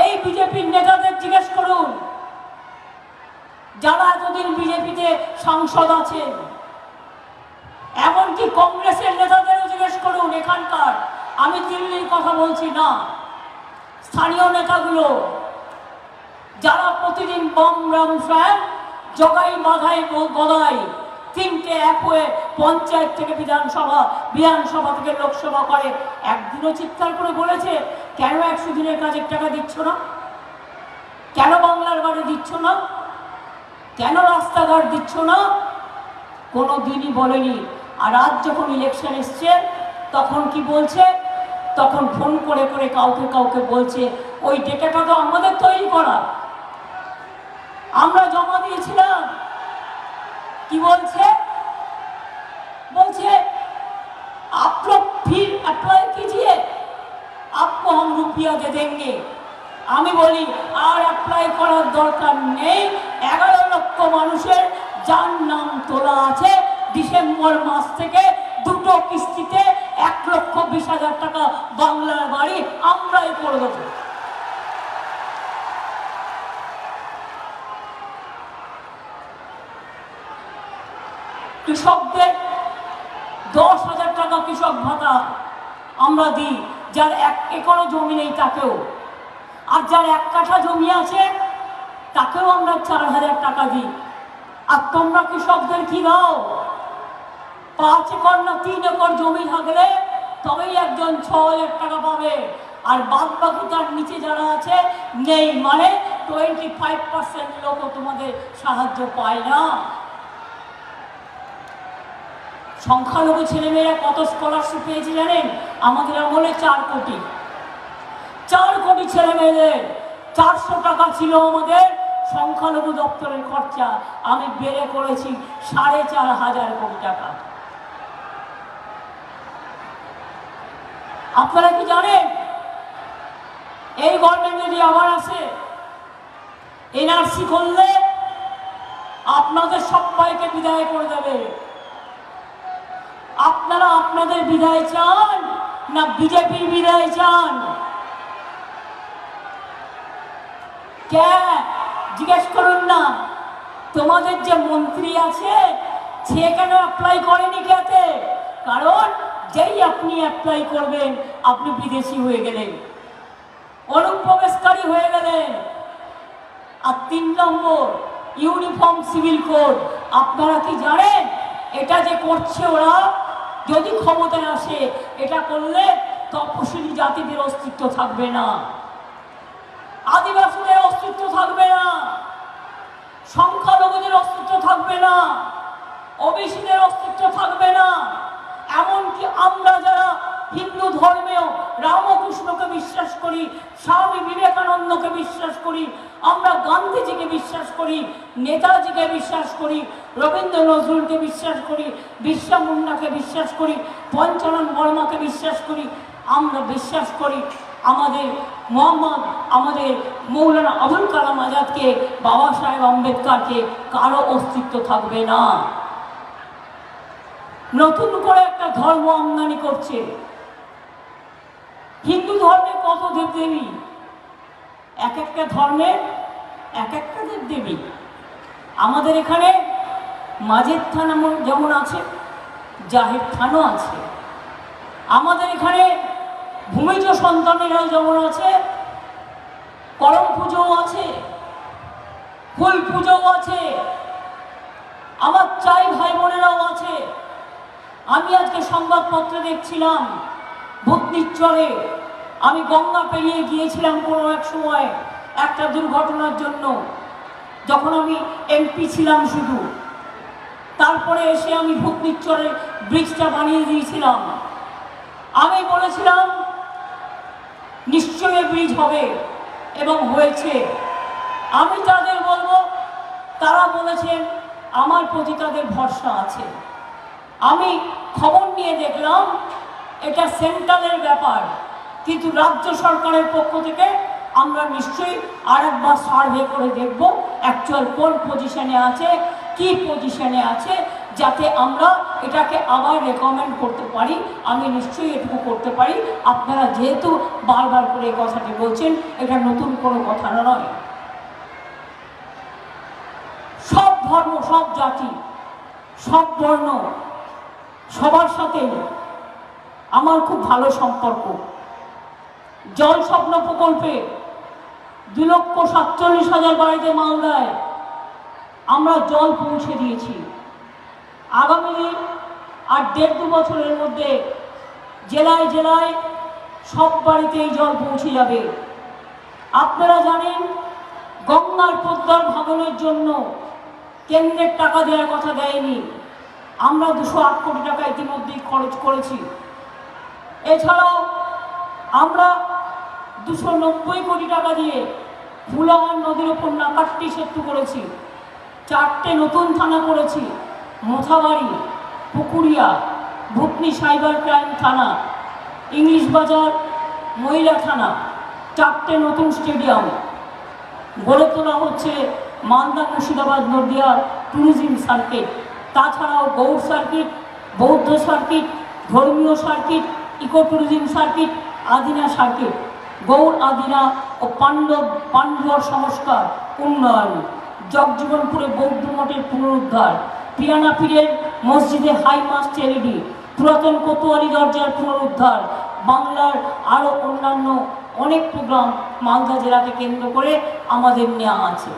এই বিজেপির নেতাদের জিজ্ঞেস করুন, যারা এতদিন বিজেপিতে সাংসদ আছেন, এমনকি কংগ্রেসের নেতাদেরও জিজ্ঞেস করুন এখানকার। আমি দিল্লির কথা বলছি না। স্থানীয় নেতাগুলো, যারা প্রতিদিন বম রাম ফ্যান, জগাই বাধাই গদাই, তিনটে এক হয়ে পঞ্চায়েত থেকে বিধানসভা বিধানসভা থেকে লোকসভা করে, একদিনও চিৎকার করে বলেছে কেন একশো দিনের কাজের টাকা দিচ্ছ না? কেন বাংলার বাড়ি দিচ্ছ না? কেন রাস্তাঘাট দিচ্ছ না? কোনো দিনই বলেনি। আর আজ যখন ইলেকশন এসছে, তখন কি বলছে? তখন ফোন করে করে কাউকে কাউকে বলছে, ওই ডেটাটা তো আমাদের তৈরি করা। আমরা জমা দিয়েছিলাম। কি বলছে? বলছে আপনার ফি অ্যাপ্লাই কি कीजिए आपको हम रुपया दे देंगे আমি বলি আর অ্যাপ্লাই করার দরকার নেই এগারো লক্ষ মানুষের যার নাম তোলা আছে ডিসেম্বর মাস থেকে দুটো কিস্তিতে এক লক্ষ বিশ হাজার টাকা বাংলার বাড়ি আমরাই করে দেবো কৃষকদের দশ হাজার টাকা কৃষক ভাতা আমরা দিই যার এক একরও জমি নেই তাকেও। আর যার এক কাঠা জমি আছে, তাকেও আমরা চার হাজার টাকা দিই। আর তোমরা কৃষকদের কি দাও? পাঁচ একর না তিন একর জমি থাকলে তবেই একজন ছ হাজার টাকা পাবে। আর বাদ বাকি তার নিচে যারা আছে, নেই মানে টোয়েন্টি ফাইভ পার্সেন্ট লোকও তোমাদের সাহায্য পায় না। সংখ্যালঘু ছেলেমেয়েরা কত স্কলারশিপ পেয়েছে জানেন? আমাদের আমলে চার কোটি। চার কোটি ছেলে মেয়েদের চারশো টাকা ছিল আমাদের সংখ্যালঘু দপ্তরের খরচা। আমি বেড়ে করেছি সাড়ে চার হাজার কোটি টাকা। আপনারা কি জানেন? এই গভর্নমেন্ট যদি আবার আসে, এনআরসি করলে আপনাদের সবাইকে বিদায় করে দেবে। আপনাদের বিদায় চান না বিজেপির বিদায় চান? জিজ্ঞেস করুন না। তোমাদের যে মন্ত্রী আছে, সে কেন অ্যাপ্লাই করেনি কেতে কারণ যেই আপনি অ্যাপ্লাই করবেন, আপনি বিদেশি হয়ে গেলেন। অনুপ্রবেশকারী হয়ে গেলেন। আর তিন নম্বর ইউনিফর্ম সিভিল কোড আপনারা কি জানেন? এটা যে করছে ওরা যদি ক্ষমতায় আসে, এটা করলে তপশিলি জাতিদের অস্তিত্ব থাকবে না। আদিবাসীদের অস্তিত্ব থাকবে না। সংখ্যালঘুদের অস্তিত্ব থাকবে না। ওবিসিদের অস্তিত্ব থাকবে না। এমনকি আমরা যারা হিন্দু ধর্মেও রামকৃষ্ণকে বিশ্বাস করি, স্বামী বিবেকানন্দকে বিশ্বাস করি, আমরা গান্ধীজিকে বিশ্বাস করি, নেতাজিকে বিশ্বাস করি, রবীন্দ্র নজরুলকে বিশ্বাস করি বিশ্বা মুন্ডাকে বিশ্বাস করি, পঞ্চানন বর্মাকে বিশ্বাস করি, আমরা বিশ্বাস করি আমাদের মোহাম্মদ, আমাদের মৌলানা আবুল কালাম আজাদকে, বাবা সাহেব আম্বেদকারকে কারও অস্তিত্ব থাকবে না। নতুন করে একটা ধর্ম আমদানি করছে। হিন্দু ধর্মে কত দেবদেবী? এক একটা ধর্মের এক একটা দেবদেবী। আমাদের এখানে মাঝের থান যেমন আছে, জাহের থানও আছে। আমাদের এখানে ভূমিজ সন্তানেরাও যেমন আছে, করম পুজোও আছে, ফুল পুজোও আছে, আমার চাই ভাই বোনেরাও আছে। আমি আজকে সংবাদপত্রে দেখছিলাম ভূতনিচ্চরে আমি গঙ্গা পেরিয়ে গিয়েছিলাম কোনো এক সময় একটা দুর্ঘটনার জন্য। যখন আমি এমপি ছিলাম শুধু। তারপরে এসে আমি ভূতনিচ্চরের ব্রিজটা বানিয়ে দিয়েছিলাম। আমি বলেছিলাম, নিশ্চয়ই ব্রিজ হবে এবং হয়েছে। আমি তাদের বলব, তারা বলেছেন, আমার প্রতি তাদের ভরসা আছে। আমি খবর নিয়ে দেখলাম এটা সেন্ট্রালের ব্যাপার। কিন্তু রাজ্য সরকারের পক্ষ থেকে আমরা নিশ্চয়ই আরেকবার সার্ভে করে দেখব অ্যাকচুয়াল কোন পজিশনে আছে, কি পজিশনে আছে, যাতে আমরা এটাকে আবার রেকমেন্ড করতে পারি। আমি নিশ্চয়ই এটুকু করতে পারি। আপনারা যেহেতু বারবার করে এই কথাটি বলছেন, এটা নতুন কোনো কথা নয়। সব ধর্ম, সব জাতি, সব বর্ণ সবার সাথে আমার খুব ভালো সম্পর্ক। জল স্বপ্ন প্রকল্পে দু লক্ষ সাতচল্লিশ হাজার বাড়িতে মালদায় আমরা জল পৌঁছে দিয়েছি। আগামী আর দেড় দু বছরের মধ্যে জেলায় জেলায় সব বাড়িতেই জল পৌঁছে যাবে। আপনারা জানেন, গঙ্গার পদ্মার ভাঙনের জন্য কেন্দ্রের টাকা দেওয়ার কথা দেয়নি। আমরা দুশো আট কোটি টাকা ইতিমধ্যেই খরচ করেছি। এছাড়াও আমরা দুশো নব্বই কোটি টাকা দিয়ে ফুলাওয়ার নদীর ওপর নাকাট্টি সেতু করেছি। চারটে নতুন থানা করেছি। মোথাবাড়ি, পুকুরিয়া ভুতনি সাইবার ক্রাইম থানা, ইংলিশ বাজার মহিলা থানা, চারটে নতুন স্টেডিয়াম। গড়ে তোলা হচ্ছে মালদা মুর্শিদাবাদ নদিয়া ট্যুরিজম সার্কিট তাছাড়াও গৌড় সার্কিট বৌদ্ধ সার্কিট ধর্মীয় circuit eco tourism circuit, Adina circuit Gour Adina ও পাণ্ডব পাণ্ডুয়ার সংস্কার, উন্নয়ন। জগজীবনপুরে বৌদ্ধ মঠের পুনরুদ্ধার। পিরানা পীরের মসজিদে হাই মাস্ট এলইডি পুরাতন কোতোয়ালি দরজার পুনরুদ্ধার। বাংলার আরও অন্যান্য অনেক প্রোগ্রাম মালদা জেলাকে কেন্দ্র করে আমাদের নেওয়া আছে।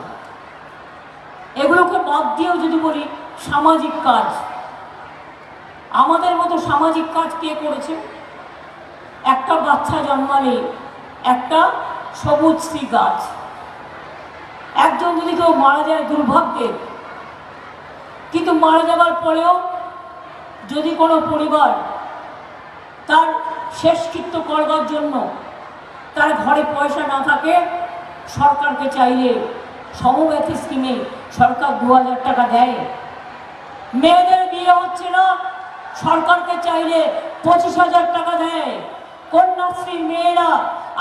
এগুলোকে বাদ দিয়েও যদি বলি, সামাজিক কাজ। আমাদের মতো সামাজিক কাজ কে করেছে? একটা বাচ্চা জন্মালে একটা সবুজ শ্রী গাছ। একজন যদি কেউ মারা যায় দুর্ভাগ্যের কিন্তু মারা যাবার পরেও যদি কোনো পরিবার তার শেষকৃত্য করবার জন্য তার ঘরে পয়সা না থাকে, সরকারকে চাইলে সমব্যথী স্কিমে সরকার দু হাজার টাকা দেয়। মেয়েদের বিয়ে হচ্ছে না, সরকারকে চাইলে পঁচিশ হাজার টাকা দেয়। কন্যাশ্রীর মেয়েরা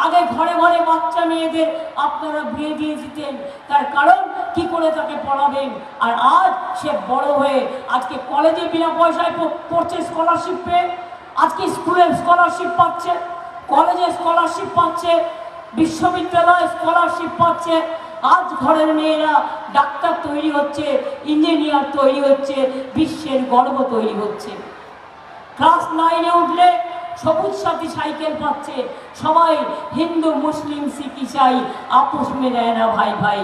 আগে ঘরে ঘরে বাচ্চা মেয়েদের আপনারা বিয়ে দিয়ে দিতেন। তার কারণ কি করে তাকে পড়াবেন? আর আজ সে বড় হয়ে আজকে কলেজে বিনা পয়সায় পড়ছে স্কলারশিপ পেয়ে, আজকে স্কুলে স্কলারশিপ পাচ্ছে, কলেজে স্কলারশিপ পাচ্ছে, বিশ্ববিদ্যালয়ে স্কলারশিপ পাচ্ছে। আজ ঘরের মেয়েরা ডাক্তার তৈরি হচ্ছে ইঞ্জিনিয়ার তৈরি হচ্ছে, বিশ্বের গর্ব তৈরি হচ্ছে। ক্লাস নাইনে উঠলে সবুজ সাথী সাইকেল পাচ্ছে। সবাই হিন্দু, মুসলিম, শিখ, ইসাই আপোষ মেলায় না ভাই ভাই।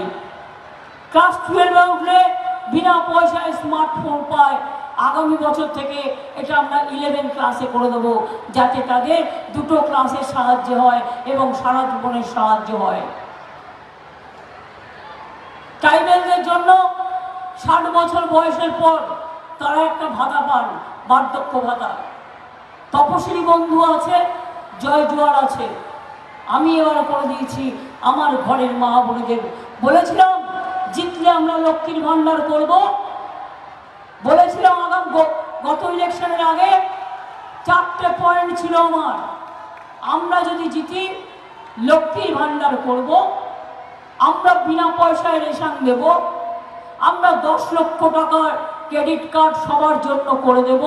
ক্লাস টুয়েলভে উঠলে বিনা পয়সায় স্মার্টফোন পায়। আগামী বছর থেকে এটা আমরা ইলেভেন ক্লাসে করে দেবো, যাতে তাদের দুটো ক্লাসের সাহায্য হয় এবং সারা জীবনের সাহায্য হয়। ট্রাইবেলদের জন্য ষাট বছর বয়সের পর তারা একটা ভাতা পান, বার্ধক্য ভাতা। তপশিলি বন্ধু আছে, জয় জোয়ার আছে। আমি এবার করে দিয়েছি, আমার ঘরের মা বোনেদের বলেছিলাম, জিতলে আমরা লক্ষ্মীর ভাণ্ডার করব। বলেছিলাম আগাম গত ইলেকশনের আগে চারটে পয়েন্ট ছিল আমার। আমরা যদি জিতি, লক্ষ্মীর ভাণ্ডার করব। আমরা বিনা পয়সায় রেশন দেব। আমরা দশ লক্ষ টাকার ক্রেডিট কার্ড সবার জন্য করে দেব।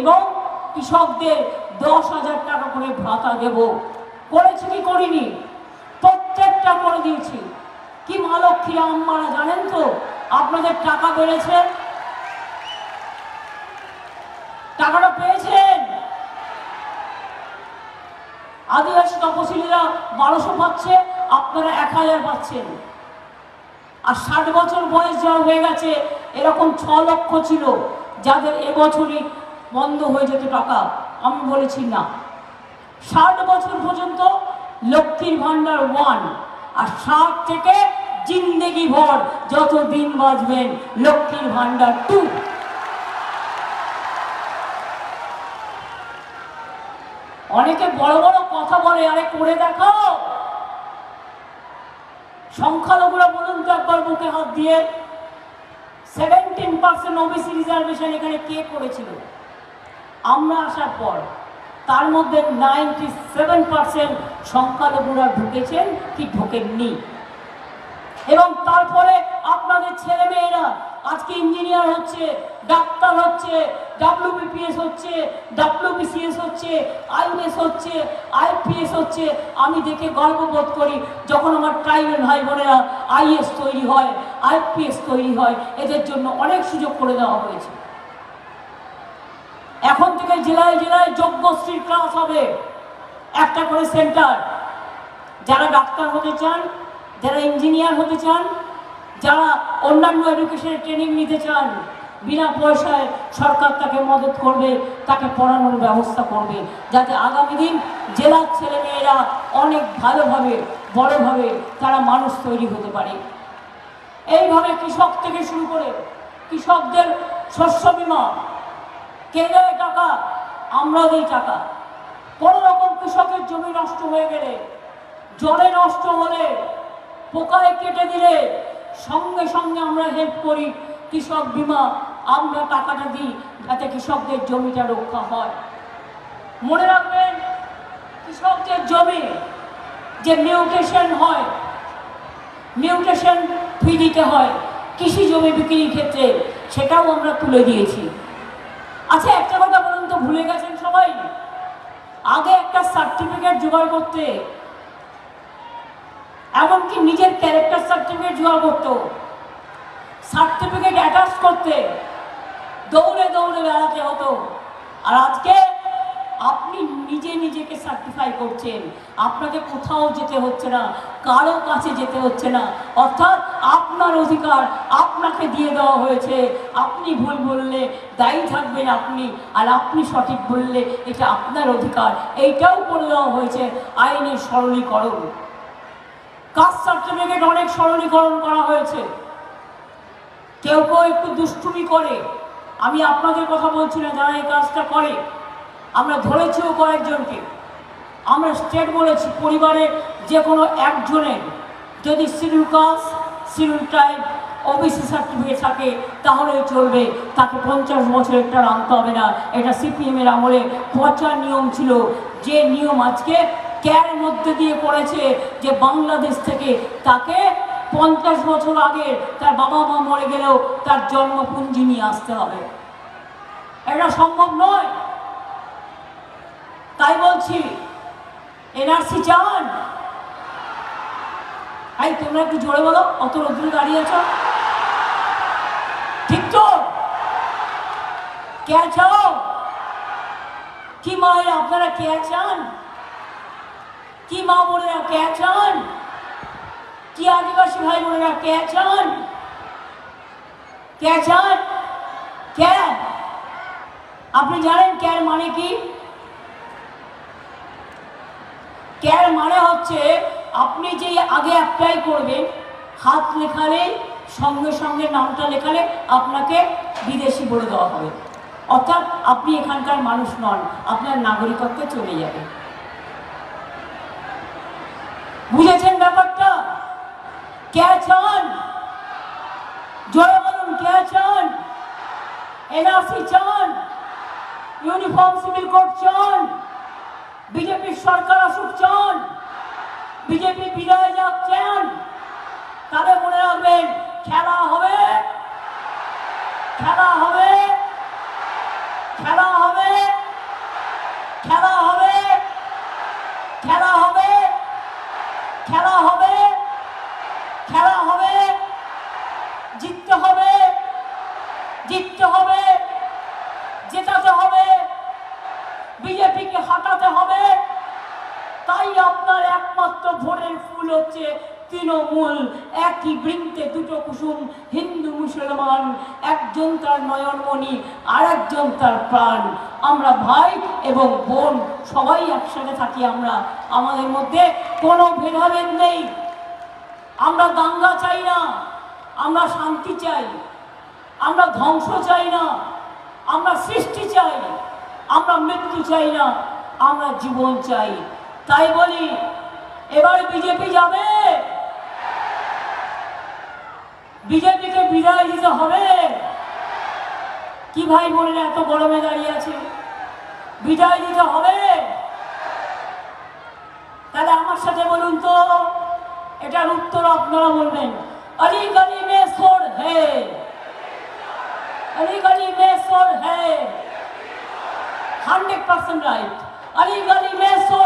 এবং কৃষকদের দশ হাজার টাকা করে ভাতা দেব। করেছি কি করিনি? প্রত্যেকটা করে দিয়েছি। কি মা লক্ষ্মী আম্মারা জানেন তো? আপনাদের টাকা বেড়েছে? টাকাটা পেয়েছেন? আদিবাসী তপশিলীরা বারোশো পাচ্ছে, আপনারা এক হাজার পাচ্ছেন। আর ষাট বছর বয়স যাওয়া হয়ে গেছে, এরকম ছ লক্ষ ছিল, যাদের এবছরই বন্ধ হয়ে যেত টাকা, আমি বলেছি না। ষাট বছর পর্যন্ত লক্ষ্মীর ভাণ্ডার ওয়ান আর ষাট থেকে জিন্দেগি ভর যত দিন বাঁচবেন লক্ষ্মীর ভাণ্ডার টু অনেকে বড় বড় কথা বলে, আরে করে দেখাও সংখ্যালঘুরা বলুন তো একবার বুকে হাত দিয়ে সেভেন্টিন পার্সেন্ট ওবিসি রিজার্ভেশন এখানে কে করেছিল? আমরা আসার পর তার মধ্যে নাইনটি সেভেন পার্সেন্ট সংখ্যালঘুরা ঢুকেছেন কি ঢোকেননি। এবং তারপরে আপনাদের ছেলে মেয়েরা আজকে ইঞ্জিনিয়ার হচ্ছে, ডাক্তার হচ্ছে ডাব্লিউবিপিএস হচ্ছে ডাব্লিউবিসিএস হচ্ছে আইএস হচ্ছে আইপিএস হচ্ছে। আমি দেখে গর্ববোধ করি, যখন আমার ট্রাইবেল ভাই বোনেরা আইএস তৈরি হয় আইপিএস তৈরি হয়, এদের জন্য অনেক সুযোগ করে দেওয়া হয়েছে। এখন থেকে জেলায় জেলায় যোগ্যশ্রীর ক্লাস হবে। একটা করে সেন্টার যারা ডাক্তার হতে চান, যারা ইঞ্জিনিয়ার হতে চান, যারা অন্যান্য এডুকেশনের ট্রেনিং নিতে চান, বিনা পয়সায় সরকার তাকে মদত করবে, তাকে পড়ানোর ব্যবস্থা করবে, যাতে আগামী দিন জেলার ছেলেমেয়েরা অনেক ভালোভাবে, বড়ভাবে তারা মানুষ তৈরি হতে পারে। এইভাবে কৃষক থেকে শুরু করে কৃষকদের শস্য বীমা কে টাকা? আমরা দিই টাকা। কোনো রকম কৃষকের জমি নষ্ট হয়ে গেলে, জলে নষ্ট হলে, পোকায় কেটে দিলে, সঙ্গে সঙ্গে আমরা হেল্প করি কৃষক বীমা। আমরা টাকাটা দিই যাতে কৃষকদের জমিটা রক্ষা হয়। মনে রাখবেন, কৃষকদের জমি যে মিউটেশন হয় মিউটেশন ফি দিতে হয়, কৃষি জমি বিক্রির ক্ষেত্রে সেটাও আমরা তুলে দিয়েছি। আচ্ছা একটা কথা বলুন তো, ভুলে গেছেন সবাই? আগে একটা সার্টিফিকেট জোগাড় করতে। এমনকি নিজের ক্যারেক্টার সার্টিফিকেট জোগাড় করতো। সার্টিফিকেট অ্যাটাচ করতে দৌড়ে দৌড়ে বেড়াতে হতো। আর আজকে আপনি নিজে নিজেকে সার্টিফাই করছেন। আপনাকে কোথাও যেতে হচ্ছে না, কারও কাছে যেতে হচ্ছে না। অর্থাৎ আপনার অধিকার আপনাকে দিয়ে দেওয়া হয়েছে। আপনি ভুল বললে দায়ী থাকবেন আপনি, আর আপনি সঠিক বললে এটা আপনার অধিকার। এইটাও করে দেওয়া হয়েছে আইনের সরলীকরণ। কাস্ট সার্টিফিকেট অনেক সরলীকরণ করা হয়েছে। কেউ কেউ একটু দুষ্টুমি করে। আমি আপনাদের কথা বলছি না, যারা এই কাজটা করে। আমরা ধরেছিও কয়েকজনকে। আমরা স্টেট বলেছি, পরিবারের যে কোনো একজনের যদি schedule caste schedule tribe OBC certificate থাকে, তাহলেই চলবে। তাকে পঞ্চাশ বছর একটা আনতে হবে না। এটা সিপিএমের আমলে পচা নিয়ম ছিল। যে নিয়ম আজকে ক্যার মধ্যে দিয়ে করেছে যে বাংলাদেশ থেকে তাকে পঞ্চাশ বছর আগে তার বাবা মা মরে গেলেও তার জন্মপুঞ্জি নিয়ে আসতে হবে। এটা সম্ভব নয়। তাই বলছি, এনআরসি চান? এই, তোমরা একটু জোরে বলো, অত রোদ্দুরে দাঁড়িয়ে আছো? ঠিক তো? কে চাও কি মায়ের আপনারা কে চান কি মা বোনেরা, কে চান কি আদিবাসী ভাই বোনেরা, কে চান কে চান কে? আপনি জানেন ক্যার মানে কি? ক্যার মানে হচ্ছে আপনি যে আগে অ্যাপ্লাই করবেন হাত লেখালে, সঙ্গে সঙ্গে নামটা লেখালে আপনাকে বিদেশি বলে দেওয়া হবে। অর্থাৎ আপনি এখানকার মানুষ নন, আপনার নাগরিকত্ব চলে যাবে। বুঝেছেন ব্যাপারটা? কে চান জয় বলুন, কে চান এনআরসি চান? ইউনিফর্ম সিভিল কোড চান? বিজেপির সরকার আসুক চান? বিজেপি বিদায় যাচ্ছেন। তাহলে মনে রাখবেন, খেলা হবে। খেলা হবে। খেলা হবে। খেলা হবে। খেলা হবে। খেলা হবে। খেলা হবে। জিততে হবে। জিততে হবে। জেতাতে হবে। বিজেপিকে হাঁটাতে হবে। তাই আপনার একমাত্র ভোরের ফুল হচ্ছে তৃণমূল। একই বৃন্তে দুটো কুসুম, হিন্দু, মুসলমান। একজন তার নয়নমণি আর একজন তার প্রাণ। আমরা ভাই এবং বোন, সবাই একসাথে থাকি আমরা। আমাদের মধ্যে কোনো ভেদাভেদ নেই। আমরা দাঙ্গা চাই না। আমরা শান্তি চাই। আমরা ধ্বংস চাই না। আমরা সৃষ্টি চাই। আমরা মৃত্যু চাই না। আমরা জীবন চাই। তাই বলি, এবার বিজেপি যাবে। বিজেপিকে বিদায় দিতে হবে। কি ভাই বোনেরা এত গরমে দাঁড়িয়ে আছে? বিদায় দিতে হবে। তাহলে আমার সাথে বলুন তো, এটার উত্তর আপনারা বলবেন। অলি গলি মে সোর হে। অলি গলি মে সোর হে। Hundred percent right. অলি গলি মে সোর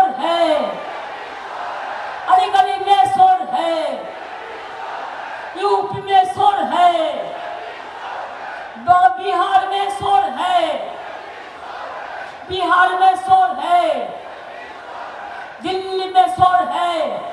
गली गली में शोर है। यूपी में शोर है। बिहार में शोर है। बिहार में शोर है। दिल्ली में शोर है।